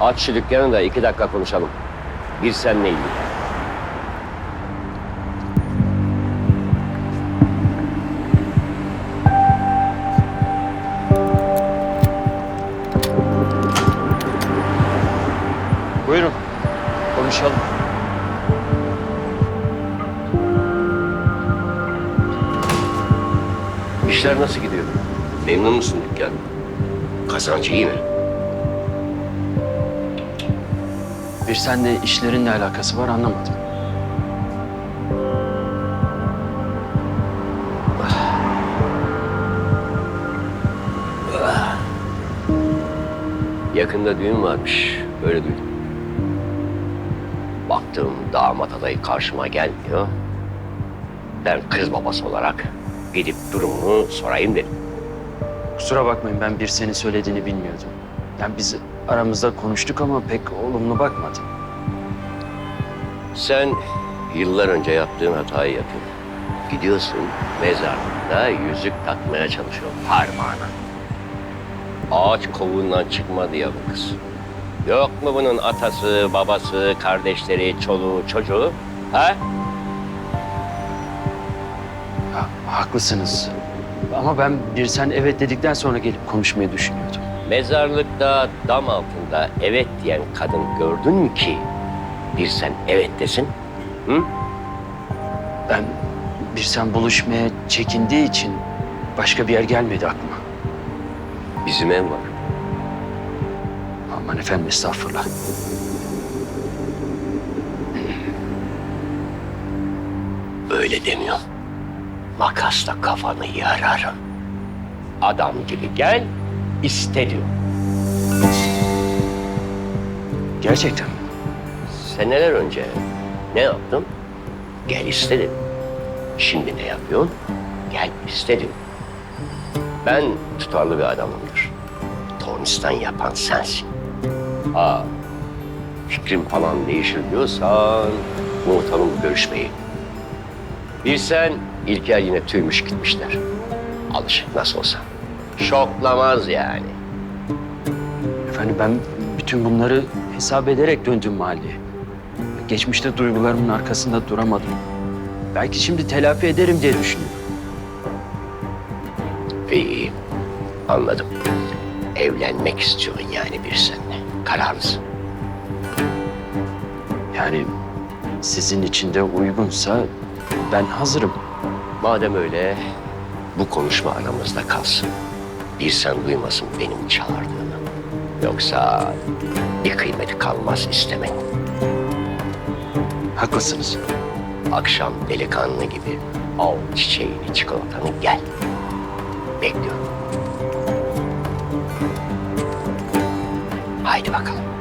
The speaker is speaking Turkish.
Aç şu dükkanı da iki dakika konuşalım. Bir senle ilgili. Buyurun. Konuşalım. İşler nasıl gidiyor? Memnun musun dükkan? Kazancı iyi mi? Bir senle işlerin ne alakası var anlamadım. Yakında düğün varmış. Öyle duydum. Baktım damat adayı karşıma gelmiyor. Ben kız babası olarak gidip durumunu sorayım dedim. Kusura bakmayın ben bir senin söylediğini bilmiyordum. Yani biz aramızda konuştuk ama pek olumlu bakmadı. Sen yıllar önce yaptığın hatayı yapıyorsun. Gidiyorsun mezarlıkta yüzük takmaya çalışıyorsun parmağına. Ağaç kovuğundan çıkmadı ya bu kız. Yok mu bunun atası, babası, kardeşleri, çoluğu, çocuğu? Ha? Ha, haklısınız. Ama ben bir sen evet dedikten sonra gelip konuşmayı düşünüyordum. Mezarlıkta dam altında evet diyen kadın gördün mü ki bir sen evet desin? Hı? Ben bir sen buluşmaya çekindiği için başka bir yer gelmedi aklıma. Bizim ev var. Aman efendim estağfurullah. Öyle demiyorum. Makasla kafanı yararım. Adam gibi gel, iste diyor. Gerçekten mi? Seneler önce ne yaptım? Gel iste dedim. Şimdi ne yapıyorsun? Gel iste diyor. Ben tutarlı bir adamımdır. Tornistan yapan sensin. Aa, fikrim falan değişir diyorsan unutalım bu görüşmeyi. Bir sen İlker yine tüymüş gitmişler. Alışık nasıl olsa. Şoklamaz yani. Efendim ben bütün bunları hesap ederek döndüm mahalleye. Geçmişte duygularımın arkasında duramadım. Belki şimdi telafi ederim diye düşünüyorum. İyi. Anladım. Evlenmek istiyorsun yani bir seninle. Kararlısın. Yani sizin için de uygunsa ben hazırım. Madem öyle bu konuşma aramızda kalsın. Bir sen duymasın benim çağırdığımı. Yoksa bir kıymeti kalmaz istemek. Haklısınız. Akşam delikanlı gibi al çiçeğini, çikolatanı gel. Bekliyorum. Haydi bakalım.